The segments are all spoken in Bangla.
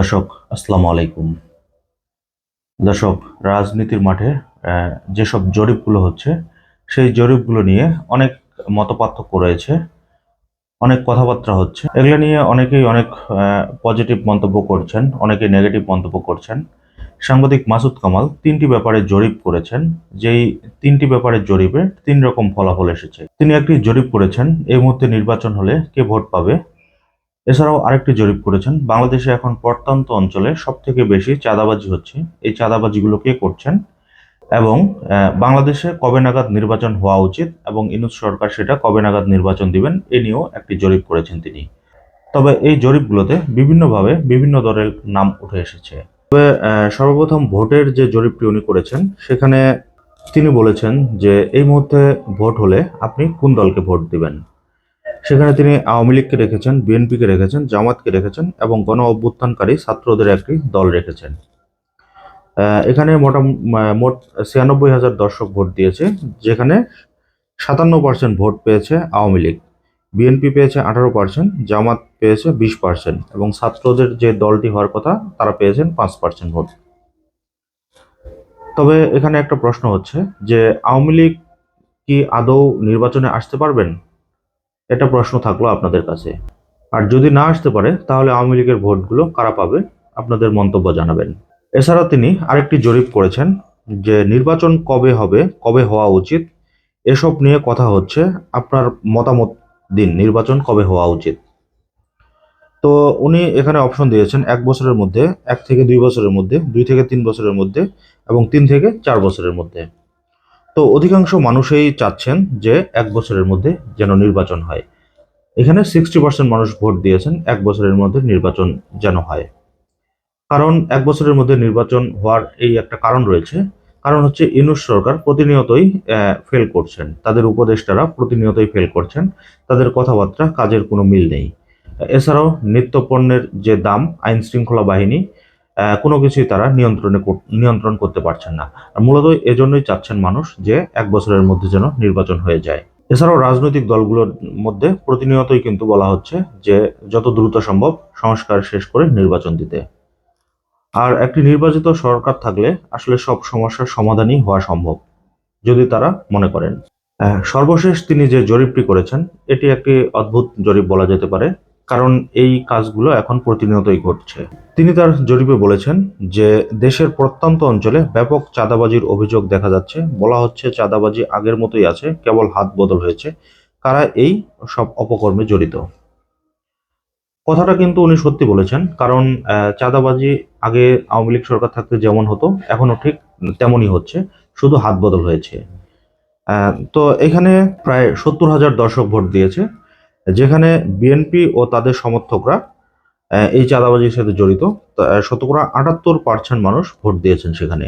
দর্শক, আসসালামু আলাইকুম। দর্শক, রাজনীতির মাঠে যেসব জরিপগুলো হচ্ছে, সেই জরিপগুলো নিয়ে অনেক মতপার্থক্য রয়েছে, অনেক কথাবার্তা হচ্ছে। এগুলো নিয়ে অনেকেই অনেক পজিটিভ মন্তব্য করছেন অনেকে নেগেটিভ মন্তব্য করছেন। সাংবাদিক মাসুদ কামাল তিনটি ব্যাপারে জরিপ করেছেন, যেই তিনটি ব্যাপারে জরিপে তিন রকম ফলাফল এসেছে। তিনি একটি জরিপ করেছেন, এই মুহূর্তে নির্বাচন হলে কে ভোট পাবে এছাড়াও আরেকটি জরিপ করেছেন, বাংলাদেশে এখন প্রত্যন্ত অঞ্চলে সব থেকে বেশি চাঁদাবাজি হচ্ছে। এই চাঁদাবাজিগুলো কে করছেন? এবং বাংলাদেশে কবে নাগাদ নির্বাচন হওয়া উচিত এবং ইনুস সরকার সেটা কবে নাগাদ নির্বাচন দিবেন, এ নিয়েও একটি জরিপ করেছেন তিনি। তবে এই জরিপগুলোতে বিভিন্নভাবে বিভিন্ন দলের নাম উঠে এসেছে। তবে সর্বপ্রথম ভোটের যে জরিপটি উনি করেছেন, সেখানে তিনি বলেছেন যে এই মুহূর্তে ভোট হলে আপনি কোন দলকে ভোট দিবেন? সেখানে তিনি আওয়ামী লীগকে রেখেছেন, বিএনপিকে রেখেছেন, জামাতকে রেখেছেন এবং গণ অভ্যুত্থানকারী ছাত্রদের একটি দল রেখেছেন। এখানে মোটা মোট ছিয়ানব্বই হাজার দর্শক ভোট দিয়েছে, যেখানে সাতান্ন পার্সেন্ট ভোট পেয়েছে আওয়ামী লীগ। বিএনপি পেয়েছে আঠারো পার্সেন্ট, জামাত পেয়েছে বিশ পার্সেন্ট এবং ছাত্রদের যে দলটি হওয়ার কথা, তারা পেয়েছেন পাঁচ পার্সেন্ট ভোট। তবে এখানে একটা প্রশ্ন হচ্ছে যে, আওয়ামী লীগ কি আদৌ নির্বাচনে আসতে পারবেন? এটা প্রশ্ন থাকল আপনাদের কাছে। আর যদি না আসতে পারে, তাহলে আওয়ামী লীগের ভোটগুলো কারা পাবে আপনাদের মন্তব্য জানাবেন। এছাড়া তিনি আরেকটি জরিপ করেছেন যে নির্বাচন কবে হবে, কবে হওয়া উচিত, এসব নিয়ে কথা হচ্ছে। আপনার মতামত দিন, নির্বাচন কবে হওয়া উচিত। তো উনি এখানে অপশন দিয়েছেন এক বছরের মধ্যে, এক থেকে দুই বছরের মধ্যে, দুই থেকে তিন বছরের মধ্যে এবং তিন থেকে চার বছরের মধ্যে। তো অধিকাংশ মানুষই চাচ্ছেন যে এক বছরের মধ্যে যেন নির্বাচন হয়। এখানে সিক্সটি পার্সেন্ট মানুষ ভোট দিয়েছেন, এক বছরের মধ্যে নির্বাচন যেন হয়। কারণ এক বছরের মধ্যে নির্বাচন হওয়ার এই একটা কারণ রয়েছে। কারণ হচ্ছে ইনুস সরকার প্রতিনিয়তই ফেল করছেন। তাদের উপদেষ্টারা প্রতিনিয়তই ফেল করছেন। তাদের কথাবার্তা, কাজের কোনো মিল নেই। এছাড়াও নিত্যপণ্যের যে দাম আইন শৃঙ্খলা বাহিনী কোনো কিছুই তারা নিয়ন্ত্রণে নিয়ন্ত্রণ করতে পারছেন না। মূলত এজন্যই চাচ্ছেন মানুষ যে এক বছরের মধ্যে যেন নির্বাচন হয়ে যায়। এছাড়াও রাজনৈতিক দলগুলোর মধ্যে প্রতিনিয়তই কিন্তু বলা হচ্ছে যে যত দ্রুত সম্ভব সংস্কার শেষ করে নির্বাচন দিতে। আর একটি নির্বাচিত সরকার থাকলে আসলে সব সমস্যার সমাধানই হওয়া সম্ভব, যদি তারা মনে করেন। সর্বশেষ তিনি যে জরিপটি করেছেন, এটি একটি অদ্ভুত জরিপ বলা যেতে পারে। কারণ এই কাজগুলো এখন প্রতিনিয়তই ঘটছে। তিনি তার জরিপে বলেছেন যে, দেশের প্রত্যন্ত অঞ্চলে ব্যাপক চাঁদাবাজির অভিযোগ দেখা যাচ্ছে। বলা হচ্ছে চাঁদাবাজি আগের মতোই আছে, কেবল হাত বদল হয়েছে। কারা এই সব অপকর্মে জড়িত? কথাটা কিন্তু উনি সত্যি বলেছেন, কারণ চাঁদাবাজি আগে আওয়ামী লীগ সরকার থাকতে যেমন হতো, এখনও ঠিক তেমনই হচ্ছে, শুধু হাত বদল হয়েছে। তো এখানে প্রায় সত্তর হাজার দর্শক ভোট দিয়েছে। যেখানে বিএনপি ও তাদের সমর্থকরা এই চাঁদাবাজির সাথে জড়িত শতকরা আটাত্তর পার্সেন্ট মানুষ ভোট দিয়েছেন সেখানে।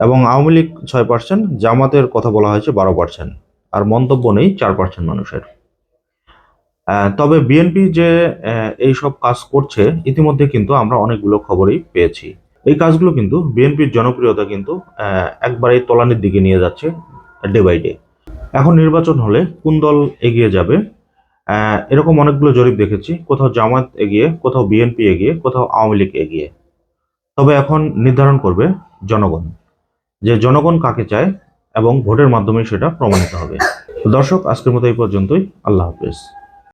এবং আওয়ামী লীগ ছয় পার্সেন্ট জামাতের কথা বলা হয়েছে বারো পার্সেন্ট আর মন্তব্য নেই চার পার্সেন্ট মানুষের। তবে বিএনপি যে আহ, এই সব কাজ করছে ইতিমধ্যে কিন্তু আমরা অনেকগুলো খবরই পেয়েছি। এই কাজগুলো কিন্তু বিএনপির জনপ্রিয়তা কিন্তু একবারেই তলানির দিকে নিয়ে যাচ্ছে ডে বাই ডে এখন নির্বাচন হলে কোন দল এগিয়ে যাবে এরকম অনেকগুলো জরিপ দেখেছি। কোথাও জামাত এগিয়ে, কোথাও বিএনপি এগিয়ে, কোথাও আওয়ামী লীগ এগিয়ে। তবে এখন নির্ধারণ করবে জনগণ, যে জনগণ কাকে চায় এবং ভোটের মাধ্যমে সেটা প্রমাণিত হবে। দর্শক, আজকের মতো এই পর্যন্তই। আল্লাহ হাফেজ।